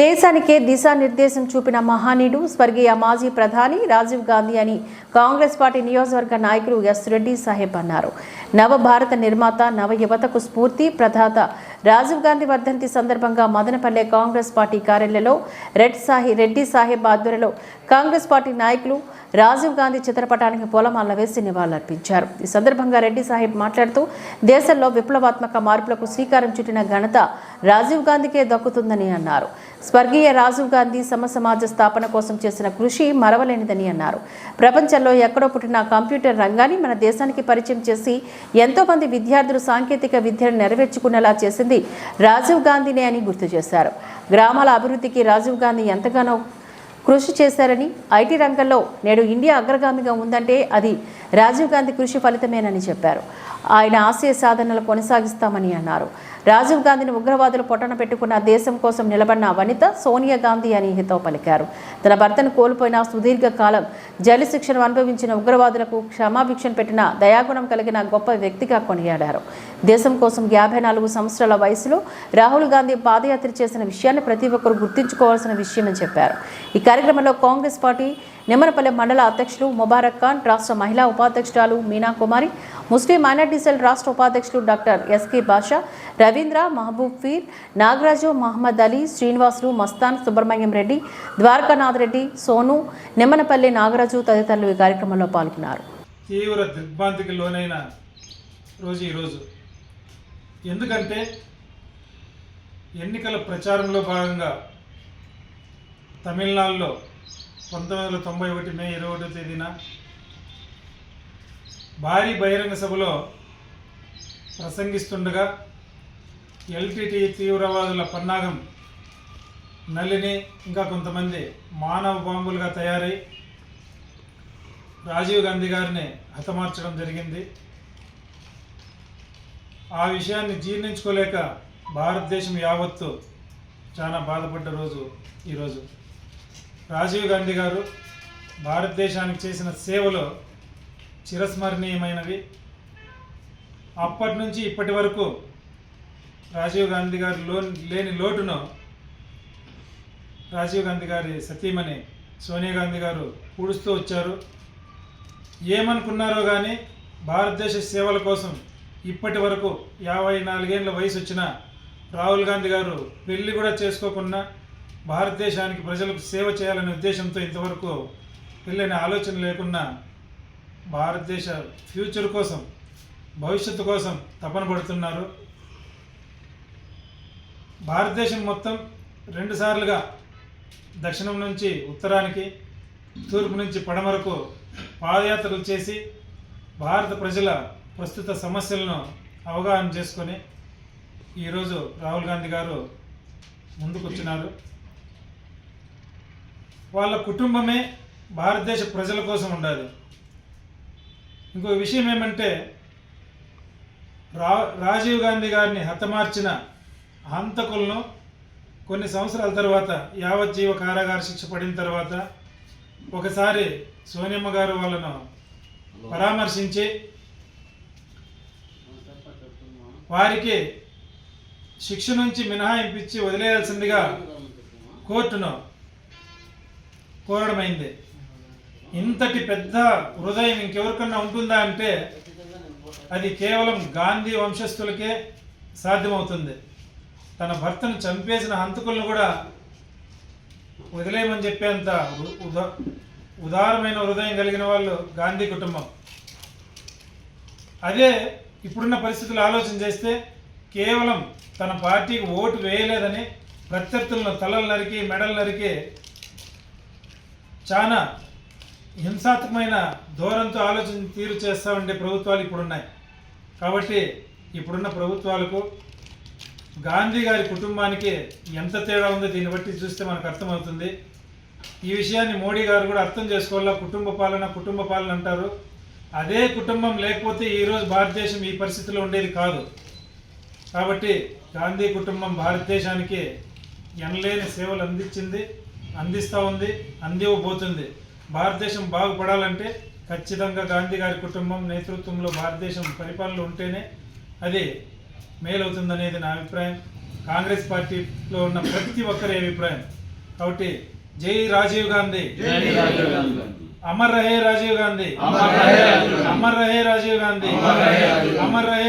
దేశానికే దిశానిర్దేశం చూపిన మహానీయుడు స్వర్గీయ మాజీ ప్రధాని రాజీవ్ గాంధీ అని కాంగ్రెస్ పార్టీ నియోజకవర్గ నాయకులు ఎస్ రెడ్డి సాహెబ్ అన్నారు. నవభారత నిర్మాత నవ యువతకు స్ఫూర్తి ప్రధాత రాజీవ్ గాంధీ వర్ధంతి సందర్భంగా మదనపల్లె కాంగ్రెస్ పార్టీ కార్యాలయంలో రెడ్ సాహి రెడ్డి సాహెబ్ ఆధ్వర్యంలో కాంగ్రెస్ పార్టీ నాయకులు రాజీవ్ గాంధీ చిత్రపటానికి పూలమాల వేసి నివాళులర్పించారు. ఈ సందర్భంగా రెడ్డి సాహెబ్ మాట్లాడుతూ దేశంలో విప్లవాత్మక మార్పులకు శ్రీకారం చుట్టిన ఘనత రాజీవ్ గాంధీకే దక్కుతుందని అన్నారు. స్వర్గీయ రాజీవ్ గాంధీ సమ సమాజ స్థాపన కోసం చేసిన కృషి మరవలేనిదని అన్నారు. ప్రపంచంలో ఎక్కడో పుట్టిన కంప్యూటర్ రంగాన్ని మన దేశానికి పరిచయం చేసి ఎంతో మంది విద్యార్థులు సాంకేతిక విద్యను నెరవేర్చుకునేలా చేసింది రాజీవ్ గాంధీనే అని గుర్తు చేశారు. గ్రామాల అభివృద్ధికి రాజీవ్ గాంధీ ఎంతగానో కృషి చేశారని ఐటీ రంగంలో నేడు ఇండియా అగ్రగామిగా ఉందంటే అది రాజీవ్ గాంధీ కృషి ఫలితమేనని చెప్పారు. ఆయన ఆశయ సాధనలు కొనసాగిస్తామని అన్నారు. రాజీవ్ గాంధీని ఉగ్రవాదులు పొట్టన పెట్టుకున్న దేశం కోసం నిలబడిన వనిత సోనియా గాంధీ అని హితో పలికారు. తన భర్తను కోల్పోయిన సుదీర్ఘకాలం జైలు శిక్షను అనుభవించిన ఉగ్రవాదులకు క్షమాభిక్షను పెట్టిన దయాగుణం కలిగిన గొప్ప వ్యక్తిగా కొనియాడారు. దేశం కోసం యాభై నాలుగు సంవత్సరాల వయసులో రాహుల్ గాంధీ పాదయాత్ర చేసిన విషయాన్ని ప్రతి ఒక్కరు గుర్తుంచుకోవాల్సిన విషయమని చెప్పారు. ఈ కార్యక్రమంలో కాంగ్రెస్ పార్టీ నిమ్మనపల్లె మండల అధ్యక్షులు ముబారక్ ఖాన్ రాష్ట్ర మహిళా ఉపాధ్యక్షురాలు Meena Kumari Muslim minority cell రాష్ట్ర ఉపాధ్యక్షులు డాక్టర్ ఎస్కే బాషా రవీంద్ర మహబూబ్ ఫీర్ నాగరాజు మహమ్మద్ అలీ శ్రీనివాసులు మస్తాన్ సుబ్రహ్మణ్యం రెడ్డి ద్వారకానాథ్ రెడ్డి సోను నిమ్మనపల్లి నాగరాజు తదితరులు ఈ కార్యక్రమంలో పాల్గొన్నారు. తీవ్ర దిగ్భ్రాంతికి లోనైన రోజు ఈరోజు ఎందుకంటే ఎన్నికల ప్రచారంలో భాగంగా తమిళనాడులో పంతొమ్మిది వందల తొంభై ఒకటి మే ఇరవై ఒకటో తేదీన భారీ బహిరంగ సభలో ప్రసంగిస్తుండగా ఎల్టీటీ తీవ్రవాదుల పన్నాగం నలిని ఇంకా కొంతమంది మానవ బాంబులుగా తయారై రాజీవ్ గాంధీ గారిని హతమార్చడం జరిగింది. ఆ విషయాన్ని జీర్ణించుకోలేక భారతదేశం యావత్తు చాలా బాధపడ్డ రోజు ఈరోజు రాజీవ్ గాంధీ గారు భారతదేశానికి చేసిన సేవలు చిరస్మరణీయమైనవి. అప్పటి నుంచి ఇప్పటి వరకు రాజీవ్ గాంధీ గారు లో లేని లోటును రాజీవ్ గాంధీ గారి సతీమణి సోనియా గాంధీ గారు పూడుస్తూ వచ్చారు. ఏమనుకున్నారో కానీ భారతదేశ సేవల కోసం ఇప్పటి వరకు యాభై నాలుగేళ్ళ వయసు వచ్చిన రాహుల్ గాంధీ గారు పెళ్ళి కూడా చేసుకోకుండా భారతదేశానికి ప్రజలకు సేవ చేయాలనే ఉద్దేశంతో ఇంతవరకు వెళ్ళని ఆలోచన లేకుండా భారతదేశ ఫ్యూచర్ కోసం భవిష్యత్తు కోసం తపన పడుతున్నారు. భారతదేశం మొత్తం రెండుసార్లుగా దక్షిణం నుంచి ఉత్తరానికి తూర్పు నుంచి పడమరకు పాదయాత్రలు చేసి భారత ప్రజల ప్రస్తుత సమస్యలను అవగాహన చేసుకొని ఈరోజు రాహుల్ గాంధీ గారు ముందుకొచ్చినారు. వాళ్ళ కుటుంబమే భారతదేశ ప్రజల కోసం ఉండాలి. ఇంకో విషయం ఏమంటే రా రాజీవ్ గాంధీ గారిని హతమార్చిన హంతకులను కొన్ని సంవత్సరాల తర్వాత యావజ్జీవ కారాగార శిక్ష పడిన తర్వాత ఒకసారి సోనియమ్మ గారు వాళ్ళను పరామర్శించి వారికి శిక్ష నుంచి మినహాయింపించి వదిలేయాల్సిందిగా కోర్టును కోరడమైంది ఇంతటి పెద్ద హృదయం ఇంకెవరికన్నా ఉంటుందా అంటే అది కేవలం గాంధీ వంశస్థులకే సాధ్యమవుతుంది. తన భర్తను చంపేసిన హంతకులను కూడా వదిలేయమని చెప్పేంత ఉదా ఉదారమైన హృదయం కలిగిన వాళ్ళు గాంధీ కుటుంబం. అదే ఇప్పుడున్న పరిస్థితులు ఆలోచన చేస్తే కేవలం తన పార్టీకి ఓటు వేయలేదని ప్రత్యర్థులను తలలు నరికి మెడలు నరికి చాలా హింసాత్మకమైన ధోరణితో ఆలోచన తీరు చేస్తూ ఉండే ప్రభుత్వాలు ఇప్పుడున్నాయి. కాబట్టి ఇప్పుడున్న ప్రభుత్వాలకు గాంధీ గారి కుటుంబానికి ఎంత తేడా ఉందో దీన్ని బట్టి చూస్తే మనకు అర్థమవుతుంది. ఈ విషయాన్ని మోడీ గారు కూడా అర్థం చేసుకోవాలా? కుటుంబ పాలన కుటుంబ పాలన అంటారు. అదే కుటుంబం లేకపోతే ఈరోజు భారతదేశం ఈ పరిస్థితిలో ఉండేది కాదు. కాబట్టి గాంధీ కుటుంబం భారతదేశానికి ఎనలేని సేవలు అందించింది. అందిస్తూ ఉంది అందివ్వబోతుంది. భారతదేశం బాగుపడాలంటే ఖచ్చితంగా గాంధీ గారి కుటుంబం నేతృత్వంలో భారతదేశం పరిపాలన ఉంటేనే అది మేలవుతుందనేది నా అభిప్రాయం. కాంగ్రెస్ పార్టీలో ఉన్న ప్రతి ఒక్కరి అభిప్రాయం. కాబట్టి జై రాజీవ్ గాంధీ. జై రాజీవ్ గాంధీ. అమర్ రహే రాజీవ్ గాంధీ. అమర్ రహే రాజీవ్ గాంధీ. అమర్ రహే రాజీవ్ గాంధీ. అమర్ రహే రాజీవ్ గాంధీ. అమర్ రహే